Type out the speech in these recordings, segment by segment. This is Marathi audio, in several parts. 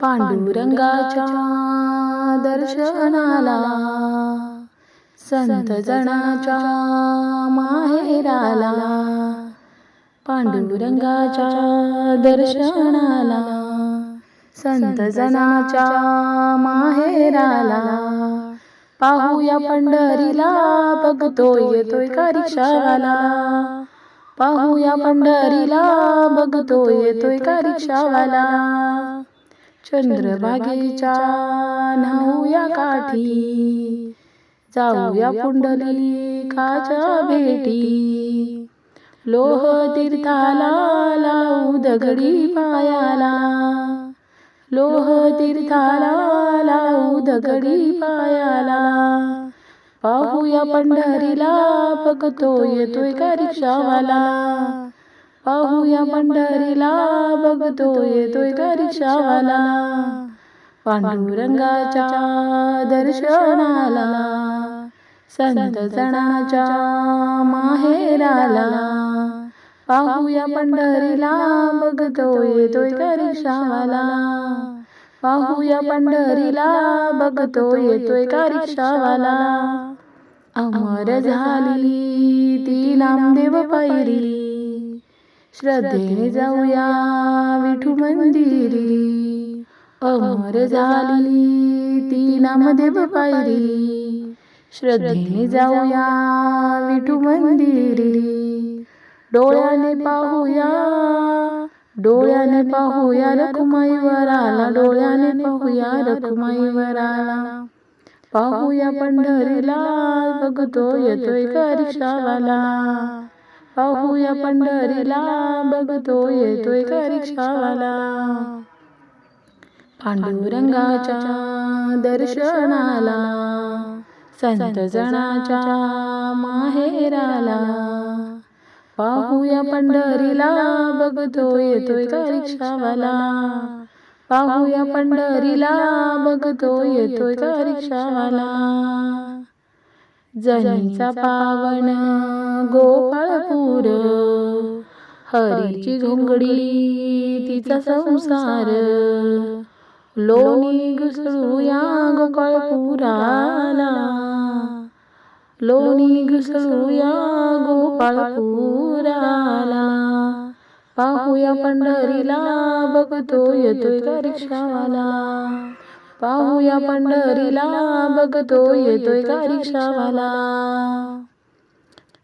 पांडुरंगाच्या दर्शनाला संत जणाच्या माहेराला पांडुरंगाच्या दर्शनाला संत जणाच्या माहेराला. पाहूया पंढरीला बघतो येतोय का रिक्षावाला. पाहूया पंढरीला बघतो येतोय का रिक्षावाला. चंद्रभागेच्या न्हाऊया काठी. जाऊया पुंडलिकाच्या भेटी. लोह तीर्थाला लावू दगडी पायाला. लोह तीर्थाला लावू दगडी पायाला. पाहूया पंढरीला बघतो येतोय का रिक्षावाला. पाहूया पंढरीला बघतो येतोय का रिक्षावाला पांडुरंगाच्या दर्शनाला संत जणाच्या माहेराला. पाहूया पंढरीला बघतो येतोय का रिक्षावाला पाहूया पंढरीला बघतो येतोय का रिक्षावाला अमर झाली ती नामदेव पायरी. श्रद्धेने जाऊया विठू मंदिरी. अमर झाली ती नामदेव पायरी. श्रद्धेने जाऊया विठू मंदिरी. डोळ्याने पाहूया. डोळ्याने पाहूया रखुमाईवर आला डोळ्याने पाहूया रखुमाईवर आला पाहूया पंढरीला बघतो येतोय का रिक्षावाला पाहूया पंढरीला बघतो येतोय का रिक्षावाला पांडुरंगाच्या दर्शनाला संत जणाच्या माहेराला. पाहूया पंढरीला बघतो येतोय का रिक्षावाला पाहूया पंढरीला बघतो येतोय का रिक्षावाला जनीचा पावन गोपाळपूर. हरीची घोंगडी तिचा संसार. लोणी घुसळूया गोपाळपुराला. लोणी घुसळूया गोपाळपुराला. पाहूया पंढरीला बघतो येतोय का रिक्षावाला. पाहूया पंढरीला बघतो येतोय का रिक्षावाला.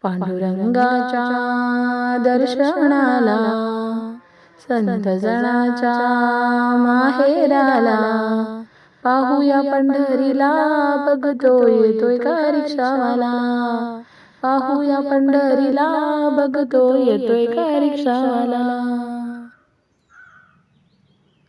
पांडुरंगाच्या दर्शनाला संत जनाच्या माहेराला. पाहूया पंढरीला बघतो येतोय का रिक्षावाला. पाहूया पंढरीला बघतो येतोय का रिक्षावाला.